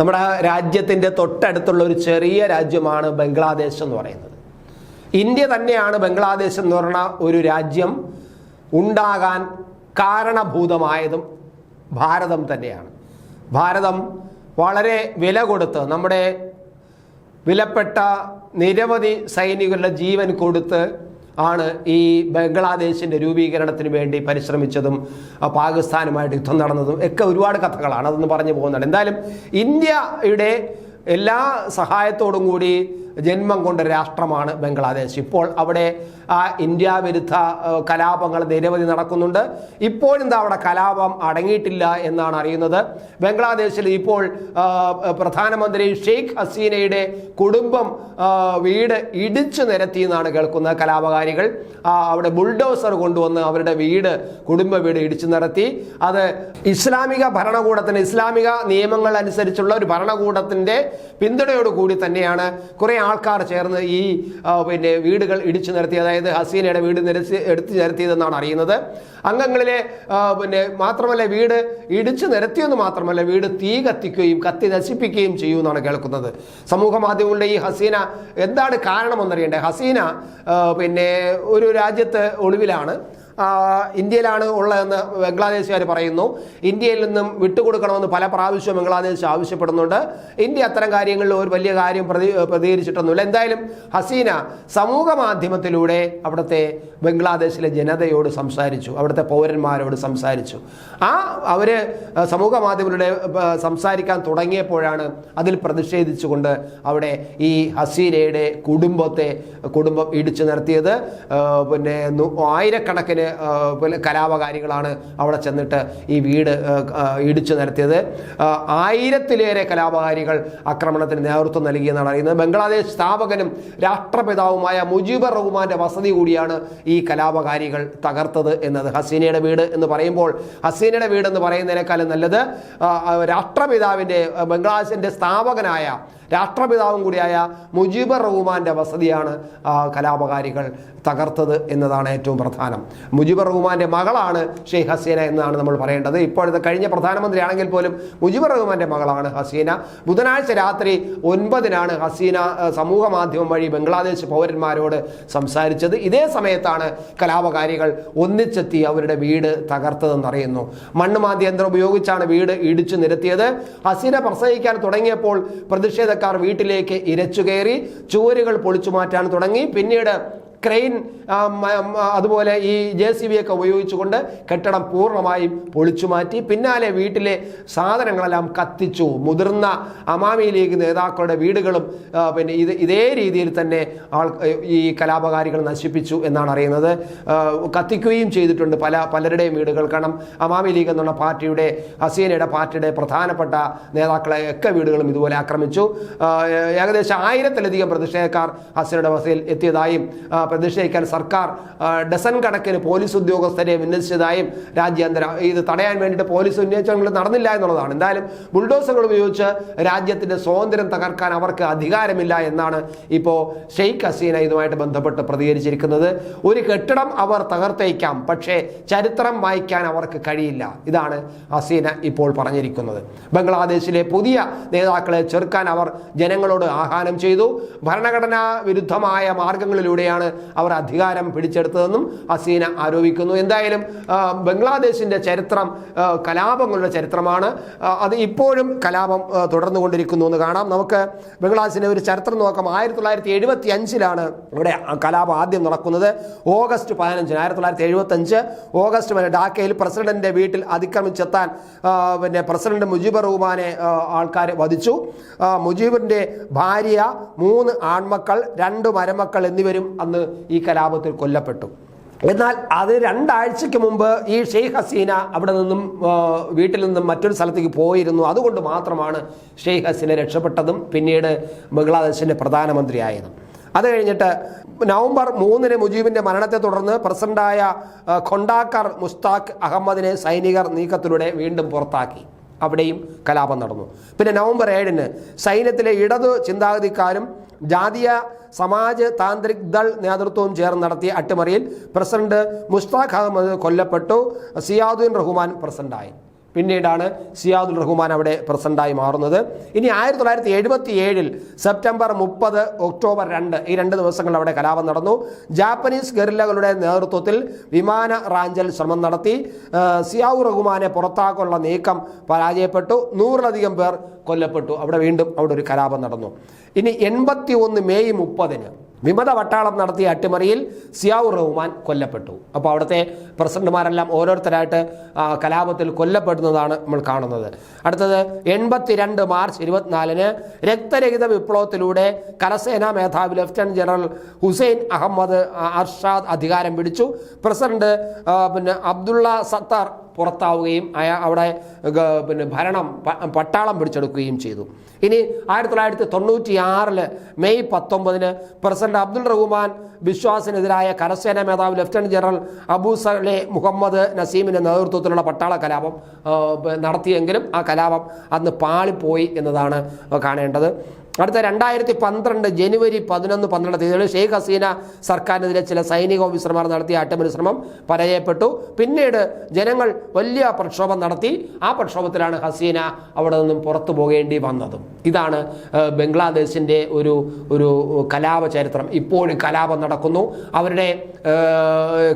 നമ്മുടെ രാജ്യത്തിന്റെ തൊട്ടടുത്തുള്ള ഒരു ചെറിയ രാജ്യമാണ് ബംഗ്ലാദേശ് എന്ന് പറയുന്നത്. ഇന്ത്യ തന്നെയാണ് ബംഗ്ലാദേശ് എന്ന് പറഞ്ഞ ഒരു രാജ്യം ഉണ്ടാകാൻ കാരണഭൂതമായതും ഭാരതം തന്നെയാണ്. ഭാരതം വളരെ വില കൊടുത്ത് നമ്മുടെ വിലപ്പെട്ട നിരവധി സൈനികരുടെ ജീവൻ കൊടുത്ത് ആണ് ഈ ബംഗ്ലാദേശിന്റെ രൂപീകരണത്തിന് വേണ്ടി പരിശ്രമിച്ചതും പാകിസ്ഥാനുമായിട്ട് യുദ്ധം നടന്നതും ഒക്കെ ഒരുപാട് കഥകളാണ്. അതൊന്ന് പറഞ്ഞു പോകുന്നതാണ്. എന്തായാലും ഇന്ത്യയുടെ എല്ലാ സഹായത്തോടും കൂടി ജന്മം കൊണ്ട രാഷ്ട്രമാണ് ബംഗ്ലാദേശ്. ഇപ്പോൾ അവിടെ ഇന്ത്യ വിരുദ്ധ കലാപങ്ങൾ നിരവധി നടക്കുന്നുണ്ട്. ഇപ്പോഴും ദാ അവിടെ കലാപം അടങ്ങിയിട്ടില്ല എന്നാണ് അറിയുന്നത്. ബംഗ്ലാദേശിൽ ഇപ്പോൾ പ്രധാനമന്ത്രി ഷെയ്ഖ് ഹസീനയുടെ കുടുംബം വീട് ഇടിച്ചു നിരത്തി എന്നാണ് കേൾക്കുന്നത് കലാപകാരികൾ. അവിടെ ബുൾഡോസർ കൊണ്ടുവന്ന് അവരുടെ വീട് കുടുംബ വീട് ഇടിച്ചു നിരത്തി. അത് ഇസ്ലാമിക ഭരണകൂടത്തിന് ഇസ്ലാമിക നിയമങ്ങൾ അനുസരിച്ചുള്ള ഒരു ഭരണകൂടത്തിന്റെ പിന്തുണയോടുകൂടി തന്നെയാണ് കുറെ ആൾക്കാർ ചേർന്ന് ഈ പിന്നെ വീടുകൾ ഇടിച്ചു നിരത്തി അതായത് ഹസീനയുടെ വീട് നിരത്തി എടുത്തു നിരത്തിയതെന്നാണ് അറിയുന്നത്. അംഗങ്ങളിലെ പിന്നെ മാത്രമല്ല വീട് ഇടിച്ചു നിരത്തിയെന്ന് മാത്രമല്ല വീട് തീ കത്തിക്കുകയും കത്തി നശിപ്പിക്കുകയും ചെയ്യുമെന്നാണ് കേൾക്കുന്നത്. സമൂഹ മാധ്യമങ്ങളുടെ ഈ ഹസീന എന്താണ് കാരണമെന്നറിയണ്ടേ? ഹസീന പിന്നെ ഒരു രാജ്യത്ത് ഒളിവിലാണ്. ഇന്ത്യയിലാണ് ഉള്ളതെന്ന് ബംഗ്ലാദേശുകാർ പറയുന്നു. ഇന്ത്യയിൽ നിന്നും വിട്ടുകൊടുക്കണമെന്ന് പല പ്രാവശ്യവും ബംഗ്ലാദേശ് ആവശ്യപ്പെടുന്നുണ്ട്. ഇന്ത്യ അത്തരം കാര്യങ്ങളിൽ ഒരു വലിയ കാര്യം പ്രതി പ്രതികരിച്ചിട്ടൊന്നുമില്ല. എന്തായാലും ഹസീന സമൂഹ മാധ്യമത്തിലൂടെ അവിടുത്തെ ബംഗ്ലാദേശിലെ ജനതയോട് സംസാരിച്ചു. അവിടുത്തെ പൗരന്മാരോട് സംസാരിച്ചു. ആ അവർ സമൂഹ മാധ്യമത്തിലൂടെ സംസാരിക്കാൻ തുടങ്ങിയപ്പോഴാണ് അതിൽ പ്രതിഷേധിച്ചുകൊണ്ട് അവിടെ ഈ ഹസീനയുടെ കുടുംബത്തെ കുടുംബം ഇടിച്ചു നിർത്തിയത്. പിന്നെ ആയിരക്കണക്കിന് പിന്നെ കലാപകാരികളാണ് അവിടെ ചെന്നിട്ട് ഈ വീട് ഇടിച്ചു നിരത്തിയത്. ആയിരത്തിലേറെ കലാപകാരികൾ ആക്രമണത്തിന് നേതൃത്വം നൽകിയെന്നാണ് അറിയുന്നത്. ബംഗ്ലാദേശ് സ്ഥാപകനും രാഷ്ട്രപിതാവുമായ മുജീബർ റഹ്മാന്റെ വസതി കൂടിയാണ് ഈ കലാപകാരികൾ തകർത്തത് എന്നത്. ഹസീനയുടെ വീട് എന്ന് പറയുമ്പോൾ ഹസീനയുടെ വീട് എന്ന് പറയുന്നതിനേക്കാളും നല്ലത് രാഷ്ട്രപിതാവിന്റെ ബംഗ്ലാദേശിന്റെ സ്ഥാപകനായ രാഷ്ട്രപിതാവും കൂടിയായ മുജീബർ റഹ്മാന്റെ വസതിയാണ് കലാപകാരികൾ തകർത്തത് എന്നതാണ് ഏറ്റവും പ്രധാനം. മുജീബർ റഹ്മാന്റെ മകളാണ് ഷെയ്ഖ് ഹസീന എന്നാണ് നമ്മൾ പറയേണ്ടത്. ഇപ്പോഴത്തെ കഴിഞ്ഞ പ്രധാനമന്ത്രി ആണെങ്കിൽ പോലും മുജീബർ റഹ്മാന്റെ മകളാണ് ഹസീന. ബുധനാഴ്ച രാത്രി ഒൻപതിനാണ് ഹസീന സമൂഹ മാധ്യമം വഴി ബംഗ്ലാദേശ് പൗരന്മാരോട് സംസാരിച്ചത്. ഇതേ സമയത്താണ് കലാപകാരികൾ ഒന്നിച്ചെത്തി അവരുടെ വീട് തകർത്തതെന്നറിയുന്നു. മണ്ണ് മാധ്യന്ത്രം ഉപയോഗിച്ചാണ് വീട് ഇടിച്ചു നിരത്തിയത്. ഹസീന പ്രസംഗിക്കാൻ തുടങ്ങിയപ്പോൾ പ്രതിഷേധക്കാർ വീട്ടിലേക്ക് ഇരച്ചു കയറി ചുവരുകൾ പൊളിച്ചു മാറ്റാൻ തുടങ്ങി. പിന്നീട് ക്രെയിൻ അതുപോലെ ഈ ജെ സി ബി ഒക്കെ ഉപയോഗിച്ചുകൊണ്ട് കെട്ടിടം പൂർണമായും പൊളിച്ചു മാറ്റി. പിന്നാലെ വീട്ടിലെ സാധനങ്ങളെല്ലാം കത്തിച്ചു. മുതിർന്ന അമാമി ലീഗ് നേതാക്കളുടെ വീടുകളും പിന്നെ ഇത് ഇതേ രീതിയിൽ തന്നെ ആൾ ഈ കലാപകാരികൾ നശിപ്പിച്ചു എന്നാണ് അറിയുന്നത്. കത്തിക്കുകയും ചെയ്തിട്ടുണ്ട് പല പലരുടെയും വീടുകൾ. കാരണം അമാമി ലീഗ് എന്നുള്ള പാർട്ടിയുടെ ഹസീനയുടെ പാർട്ടിയുടെ പ്രധാനപ്പെട്ട നേതാക്കളെ ഒക്കെ വീടുകളും ഇതുപോലെ ആക്രമിച്ചു. ഏകദേശം ആയിരത്തിലധികം പ്രതിഷേധക്കാർ ഹസീനയുടെ വസതിയിൽ എത്തിയതായും പ്രതിഷേധിക്കാൻ സർക്കാർ ഡസൺ കണക്കിന് പോലീസ് ഉദ്യോഗസ്ഥരെ വിന്യസിച്ചതായും രാജ്യാന്തര ഇത് തടയാൻ വേണ്ടിയിട്ട് പോലീസ് ഉന്നയിച്ചങ്ങൾ നടന്നില്ല എന്നുള്ളതാണ്. എന്തായാലും ബുൾഡോസറുകൾ ഉപയോഗിച്ച് രാജ്യത്തിന്റെ സ്വാതന്ത്ര്യം തകർക്കാൻ അവർക്ക് അധികാരമില്ല എന്നാണ് ഇപ്പോൾ ഷെയ്ഖ് ഹസീന ഇതുമായിട്ട് ബന്ധപ്പെട്ട് പ്രതികരിച്ചിരിക്കുന്നത്. ഒരു കെട്ടിടം അവർ തകർത്തേക്കാം പക്ഷേ ചരിത്രം വായിക്കാൻ അവർക്ക് കഴിയില്ല. ഇതാണ് ഹസീന ഇപ്പോൾ പറഞ്ഞിരിക്കുന്നത്. ബംഗ്ലാദേശിലെ പുതിയ നേതാക്കളെ ചെറുക്കാൻ അവർ ജനങ്ങളോട് ആഹ്വാനം ചെയ്തു. ഭരണഘടനാ വിരുദ്ധമായ മാർഗങ്ങളിലൂടെയാണ് അവർ അധികാരം പിടിച്ചെടുത്തതെന്നും ഹസീന ആരോപിക്കുന്നു. എന്തായാലും ബംഗ്ലാദേശിന്റെ ചരിത്രം കലാപങ്ങളുടെ ചരിത്രമാണ്. അത് ഇപ്പോഴും കലാപം തുടർന്നു തുടർന്നുകൊണ്ടിരിക്കുന്നു എന്ന് കാണാം. നമുക്ക് ബംഗ്ലാദേശിന്റെ ഒരു ചരിത്രം നോക്കാം. ആയിരത്തി തൊള്ളായിരത്തി എഴുപത്തി അഞ്ചിലാണ് ഇവിടെ കലാപം ആദ്യം നടക്കുന്നത്. ഓഗസ്റ്റ് പതിനഞ്ചിന് ആയിരത്തി തൊള്ളായിരത്തി എഴുപത്തി അഞ്ച് ഓഗസ്റ്റ് വരെ ഡാക്കയിൽ പ്രസിഡന്റിന്റെ വീട്ടിൽ അതിക്രമിച്ചെത്താൻ പിന്നെ പ്രസിഡന്റ് മുജീബർ റഹ്മാനെ ആൾക്കാർ വധിച്ചു. മുജീബിന്റെ ഭാര്യ മൂന്ന് ആൺമക്കൾ രണ്ട് മരമക്കൾ എന്നിവരും അന്ന് ഈ കലാപത്തിൽ കൊല്ലപ്പെട്ടു. എന്നാൽ അത് രണ്ടാഴ്ചയ്ക്ക് മുമ്പ് ഈ ഷെയ്ഖ് ഹസീന അവിടെ നിന്നും വീട്ടിൽ നിന്നും മറ്റൊരു സ്ഥലത്തേക്ക് പോയിരുന്നു. അതുകൊണ്ട് മാത്രമാണ് ഷെയ്ഖ് ഹസീന രക്ഷപ്പെട്ടതും പിന്നീട് ബംഗ്ലാദേശിന്റെ പ്രധാനമന്ത്രിയായതും. അത് കഴിഞ്ഞിട്ട് നവംബർ മൂന്നിന് മുജീബിന്റെ മരണത്തെ തുടർന്ന് പ്രസിഡന്റായ ഖൊണ്ടാക്കർ മുസ്താഖ് അഹമ്മദിനെ സൈനികർ നീക്കത്തിലൂടെ വീണ്ടും പുറത്താക്കി. അവിടെയും കലാപം നടന്നു. പിന്നെ നവംബർ ഏഴിന് സൈന്യത്തിലെ ഇടതു ചിന്താഗതിക്കാരും ജാതീയ സമാജ് താന്ത്രിക് ദൾ നേതൃത്വവും ചേർന്ന് നടത്തിയ അട്ടിമറിയിൽ പ്രസിഡന്റ് മുസ്താഖ് അഹമ്മദ് കൊല്ലപ്പെട്ടു സിയാദുദ്ദീൻ റഹ്മാൻ പ്രസിഡന്റായി. പിന്നീടാണ് സിയാദുൽ റഹ്മാൻ അവിടെ പ്രസിഡന്റായി മാറുന്നത്. ഇനി ആയിരത്തി തൊള്ളായിരത്തി എഴുപത്തി ഏഴിൽ സെപ്റ്റംബർ മുപ്പത് ഒക്ടോബർ രണ്ട് ഈ രണ്ട് ദിവസങ്ങളിൽ അവിടെ കലാപം നടന്നു. ജാപ്പനീസ് ഗറില്ലകളുടെ നേതൃത്വത്തിൽ വിമാന റാഞ്ചൽ ശ്രമം നടത്തി. ആ, റഹ്മാനെ പുറത്താക്കാനുള്ള നീക്കം പരാജയപ്പെട്ടു. നൂറിലധികം പേർ കൊല്ലപ്പെട്ടു. അവിടെ വീണ്ടും അവിടെ ഒരു കലാപം നടന്നു. ഇനി എൺപത്തി ഒന്ന് മെയ് മുപ്പതിന് വിമത വട്ടാളം നടത്തിയ അട്ടിമറിയിൽ സിയാവുർ റഹ്മാൻ കൊല്ലപ്പെട്ടു. അപ്പോൾ അവിടുത്തെ പ്രസിഡന്റുമാരെല്ലാം ഓരോരുത്തരായിട്ട് കലാപത്തിൽ കൊല്ലപ്പെടുന്നതാണ് നമ്മൾ കാണുന്നത്. അടുത്തത് എൺപത്തിരണ്ട് മാർച്ച് ഇരുപത്തിനാലിന് രക്തരഹിത വിപ്ലവത്തിലൂടെ കരസേനാ മേധാവി ലഫ്റ്റനന്റ് ജനറൽ ഹുസൈൻ അഹമ്മദ് അർഷാദ് അധികാരം പിടിച്ചു. പ്രസിഡന്റ് പിന്നെ അബ്ദുള്ള സത്താർ പുറത്താവുകയും അയാ അവിടെ പിന്നെ ഭരണം പട്ടാളം പിടിച്ചെടുക്കുകയും ചെയ്തു. ഇനി ആയിരത്തി തൊള്ളായിരത്തി തൊണ്ണൂറ്റി ആറിൽ മെയ് പത്തൊമ്പതിന് പ്രസിഡന്റ് അബ്ദുൾ റഹ്മാൻ വിശ്വാസിനെതിരായ കരസേനാ മേധാവി ലഫ്റ്റനന്റ് ജനറൽ അബൂ സലെ മുഹമ്മദ് നസീമിന്റെ നേതൃത്വത്തിലുള്ള പട്ടാള കലാപം നടത്തിയെങ്കിലും ആ കലാപം അന്ന് പാളിപ്പോയി എന്നതാണ് കാണേണ്ടത്. അടുത്ത രണ്ടായിരത്തി പന്ത്രണ്ട് ജനുവരി പതിനൊന്ന് പന്ത്രണ്ട് തീയതികളിൽ ഷെയ്ഖ് ഹസീന സർക്കാരിനെതിരെ ചില സൈനിക ഓഫീസർമാർ നടത്തിയ അട്ടിമറി ശ്രമം പരാജയപ്പെട്ടു. പിന്നീട് ജനങ്ങൾ വലിയ പ്രക്ഷോഭം നടത്തി ആ പ്രക്ഷോഭത്തിലാണ് ഹസീന അവിടെ നിന്നും പുറത്തു പോകേണ്ടി വന്നതും. ഇതാണ് ബംഗ്ലാദേശിന്റെ ഒരു ഒരു കലാപ ചരിത്രം ഇപ്പോഴും കലാപം നടക്കുന്നു. അവരുടെ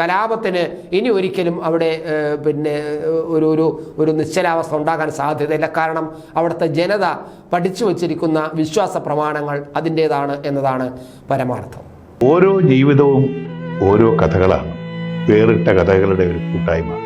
കലാപത്തിന് ഇനി ഒരിക്കലും അവിടെ പിന്നെ ഒരു ഒരു ഒരു നിശ്ചലാവസ്ഥ ഉണ്ടാകാൻ സാധ്യതയില്ല. കാരണം അവിടുത്തെ ജനത പഠിച്ചു വച്ചിരിക്കുന്ന വിശ്വാസ പ്രമാണങ്ങൾ അതിന്റേതാണ് എന്നതാണ് പരമാർത്ഥം. ഓരോ ജീവിതവും ഓരോ കഥകളാണ്. വേറിട്ട കഥകളുടെ ഒരു കൂട്ടായ്മ.